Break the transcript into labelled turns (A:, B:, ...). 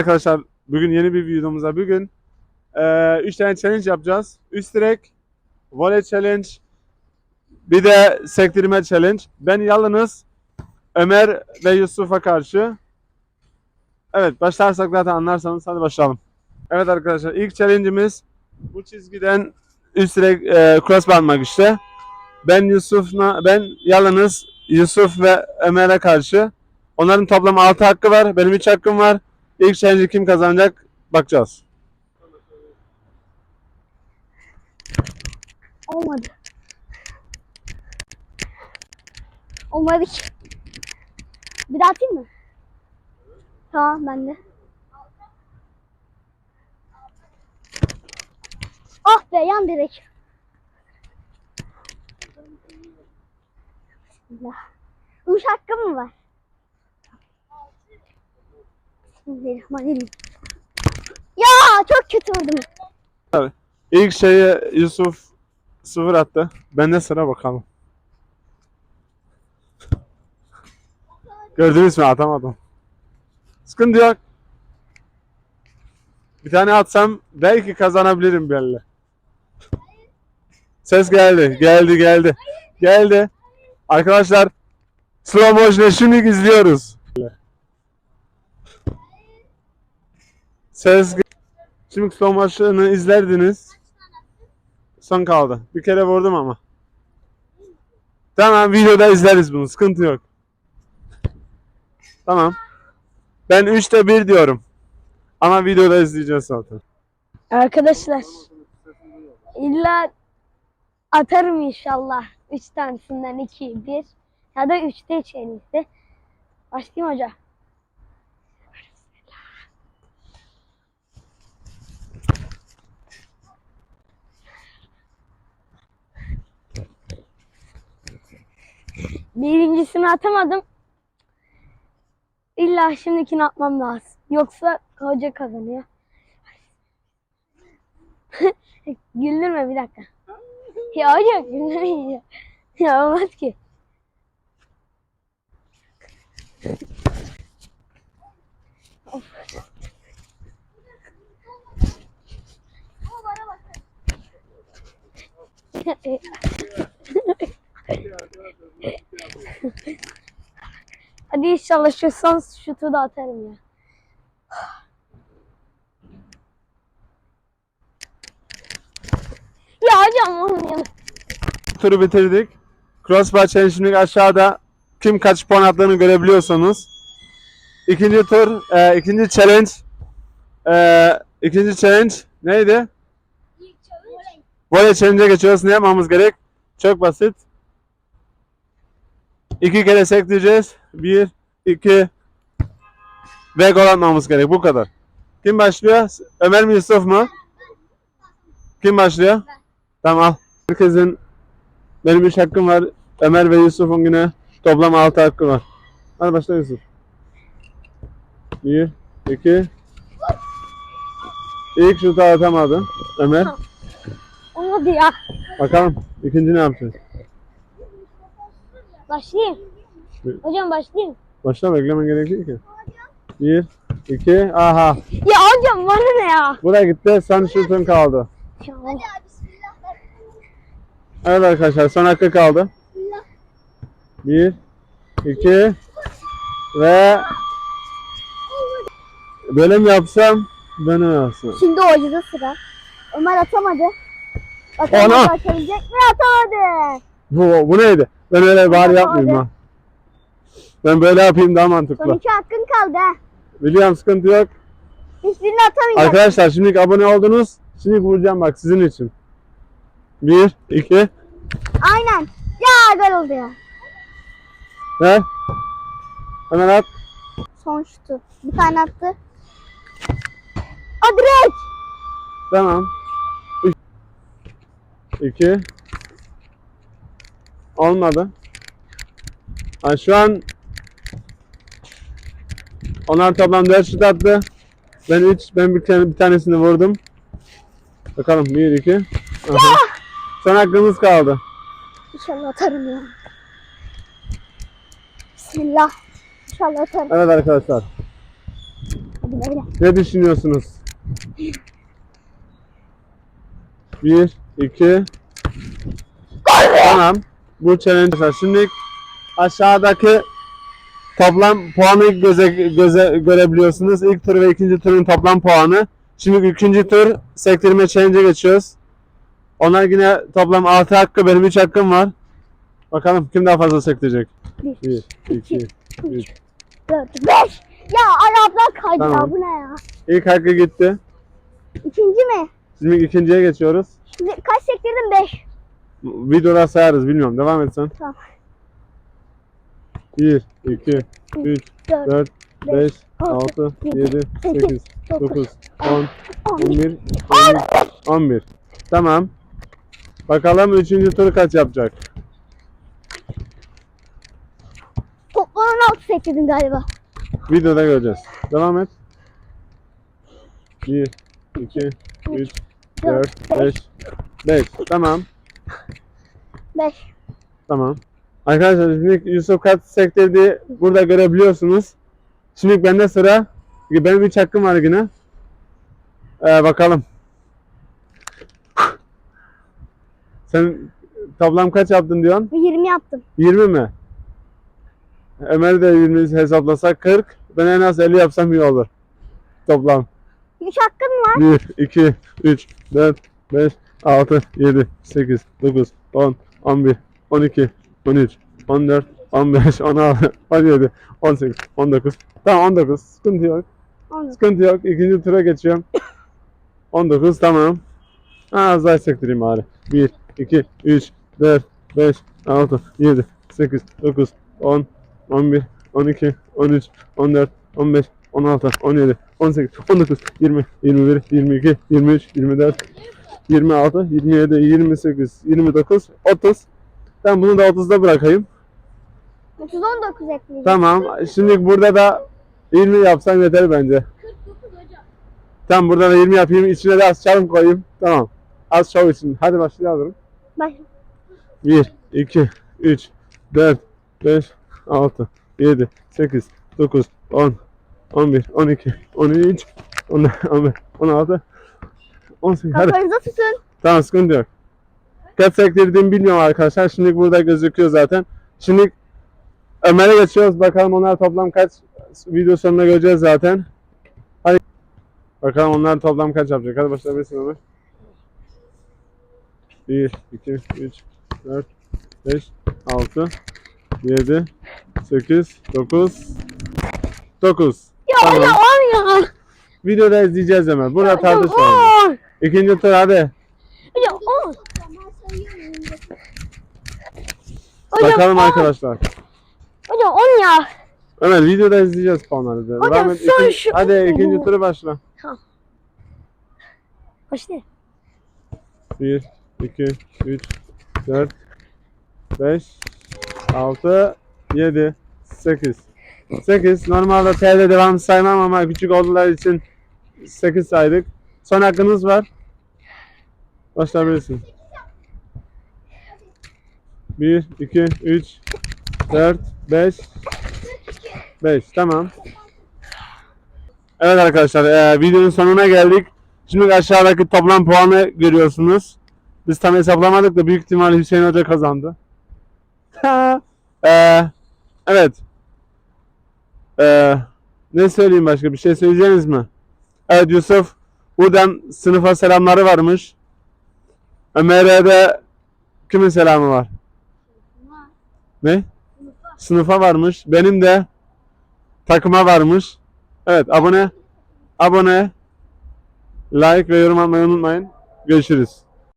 A: Arkadaşlar bugün yeni bir videomuza bugün 3 e, tane challenge yapacağız. Üst direk, voley challenge, bir de sektirme challenge. Ben yalnız Ömer ve Yusuf'a karşı. Evet başlarsak zaten anlarsanız hadi başlayalım. Evet arkadaşlar ilk challenge'imiz bu çizgiden üst direk e, cross banmak işte. Ben Yusuf'la ben yalnız Yusuf ve Ömer'e karşı. Onların toplam 6 hakkı var. Benim 3 hakkım var. İlk challenge'i kim kazanacak bakacağız.
B: Olmadı. Olmadı ki. Bir daha atayım mı? Tamam ben de. Ah be yan direk. Bismillah. Üç hakkım mı var? Ya çok kötü vurdum.
A: İlk şeye Yusuf sıfır attı. de sıra bakalım. Gördünüz mü atamadım. Sıkıntı yok. Bir tane atsam belki kazanabilirim belli. Ses geldi, geldi, geldi. Geldi. Arkadaşlar slow motion'ı şimdi izliyoruz. Sezgi Şimdi son maçlarını izlerdiniz. Son kaldı. Bir kere vurdum ama. Tamam videoda izleriz bunu. Sıkıntı yok. Tamam. Ben 3'te 1 diyorum. Ama videoda izleyeceğiz zaten.
B: Arkadaşlar. İlla atarım inşallah. 3 tanesinden 2, 1 ya da 3'te içeriyse. Başlayayım hocam. birincisini atamadım. İlla şimdikini atmam lazım. Yoksa hoca kazanıyor. Güldürme bir dakika. ya hocam güldürmeyeceğim. Ya olmaz ki. of. Hadi inşallah şu son şutu da atarım ya. Ya hocam onun yanı.
A: Turu bitirdik. Crossbar challenge'imlik aşağıda kim kaç puan attığını görebiliyorsunuz. İkinci tur, e, ikinci challenge, e, ikinci challenge neydi? Voley challenge'e geçiyoruz. Ne yapmamız gerek? Çok basit. İki kere sekleyeceğiz. Bir, iki ve gol atmamız gerek. Bu kadar. Kim başlıyor? Ömer mi Yusuf mu? Kim başlıyor? Ben. Tamam Herkesin benim üç hakkım var. Ömer ve Yusuf'un yine toplam altı hakkı var. Hadi başla Yusuf. Bir, iki. İlk şutu atamadın Ömer. Olmadı ya. Bakalım ikinci ne yapacağız?
B: Başlayayım. Bir- Hocam başlayayım.
A: Başla beklemen gerekiyor ki. Bir, iki, aha.
B: Ya hocam bana ne ya?
A: Buraya gitti, sen şutun kaldı. Hadi Evet arkadaşlar, son hakkı kaldı. Bir, iki ve bölüm yapsam bölüm yapsam.
B: Şimdi hocada sıra. Ömer atamadı. atamadı Ana! atabilecek mi? Atamadı.
A: Bu, bu neydi? Ben öyle var yapmayayım ha. Ben böyle yapayım daha Son mantıklı.
B: iki hakkın kaldı ha.
A: Biliyorum sıkıntı yok.
B: Hiçbirini atamayacağım.
A: Arkadaşlar şimdilik abone oldunuz. Şimdi vuracağım bak sizin için. Bir, iki,
B: Aynen. Ya güzel oldu ya.
A: ver. Hemen at.
B: Son şutu. Bir tane attı. O direkt.
A: Tamam. Üç, iki, Olmadı. Yani şu an onlar toplam 4 şut attı. Ben 3, ben bir, tane, bir tanesini vurdum. Bakalım 1, 2. Son hakkımız kaldı.
B: İnşallah atarım ya. Bismillah. İnşallah atarım.
A: Evet arkadaşlar. Ne düşünüyorsunuz? 1, 2, Tamam bu challenge. Şimdi aşağıdaki toplam puanı göze, göze, görebiliyorsunuz. İlk tur ve ikinci turun toplam puanı. Şimdi ikinci tur sektirme challenge'e geçiyoruz. Onlar yine toplam 6 hakkı, benim 3 hakkım var. Bakalım kim daha fazla sektirecek?
B: 1, 2, 3, 4, 5. Ya Araplar kaydı tamam. ya bu ne ya?
A: İlk hakkı gitti.
B: İkinci mi?
A: Şimdi ikinciye geçiyoruz.
B: Şimdi kaç sektirdim? 5.
A: Videodan sayarız bilmiyorum. Devam et sen. Tamam. 1, 2, 3, 4, 5, 6, 7, 8, 9, 10, 11, 12, 11. Tamam. Bakalım 3. turu kaç yapacak?
B: Toplam 16 seçtim galiba.
A: Videoda göreceğiz. Devam et. 1, 2, 3, 4, 5, 5. Tamam. Beş. Tamam. Arkadaşlar şimdi Yusuf kaç sektörü burada görebiliyorsunuz. Şimdi bende sıra. Benim bir hakkım var yine. Ee, bakalım. Sen toplam kaç yaptın diyorsun?
B: 20 yaptım.
A: 20 mi? Ömer de 20 hesaplasak 40. Ben en az 50 yapsam iyi olur. Toplam.
B: 3 hakkım
A: var. 1, 2, 3, 4, 5, 6, 7, 8, 9, 10, 11, 12, 13, 14, 15, 16, 17, 18, 19. Tamam 19. Sıkıntı yok. Sıkıntı yok. İkinci tura geçiyorum. 19 tamam. Az daha sektireyim bari. 1, 2, 3, 4, 5, 6, 7, 8, 9, 10, 11, 12, 13, 14, 15, 16, 17, 18, 19, 20, 21, 22, 23, 24, 26, 27, 28, 29, 30. Ben bunu da 30'da bırakayım.
B: 30 19 ekleyeceğim.
A: Tamam. Şimdi burada da 20 yapsan yeter bence. 49 hocam. Tamam burada da 20 yapayım. İçine de az çarım koyayım. Tamam. Az şov için. Hadi başlayalım. Başla. 1, 2, 3, 4, 5, 6, 7, 8, 9, 10, 11, 12, 13, 14, 15, 16,
B: 18. Hadi. tutun.
A: Tamam sıkıntı yok. Kaç sektirdiğimi bilmiyorum arkadaşlar. Şimdi burada gözüküyor zaten. Şimdi Ömer'e geçiyoruz. Bakalım onlar toplam kaç video sonunda göreceğiz zaten. Hadi. Bakalım onlar toplam kaç yapacak. Hadi başlayabilirsin Ömer. 1, 2, 3, 4, 5, 6, 7, 8, 9, 9.
B: Ya tamam. ya 10 ya.
A: Videoda izleyeceğiz hemen. Burada tartışmayalım. İkinci tur hadi. Ya o. Bakalım on. arkadaşlar.
B: Hocam on ya.
A: Evet videoda izleyeceğiz puanları.
B: Hocam Rahmet, son ikinci, şu-
A: Hadi ikinci turu başla. Başla. 1, 2, 3, 4, 5, 6, 7, 8. 8. Normalde TL devam saymam ama küçük oldular için 8 saydık. Son hakkınız var. Başlayabilirsiniz. 1, 2, 3, 4, 5. 5. Tamam. Evet arkadaşlar e, videonun sonuna geldik. Şimdi aşağıdaki toplam puanı görüyorsunuz. Biz tam hesaplamadık da büyük ihtimalle Hüseyin Hoca kazandı. e, evet. E, ne söyleyeyim başka bir şey söyleyeceğiniz mi? Evet Yusuf. Buradan sınıfa selamları varmış. Ömer'e de kimin selamı var? Ne? Sınıfa. Sınıfa varmış. Benim de takıma varmış. Evet abone, abone, like ve yorum atmayı unutmayın. Görüşürüz.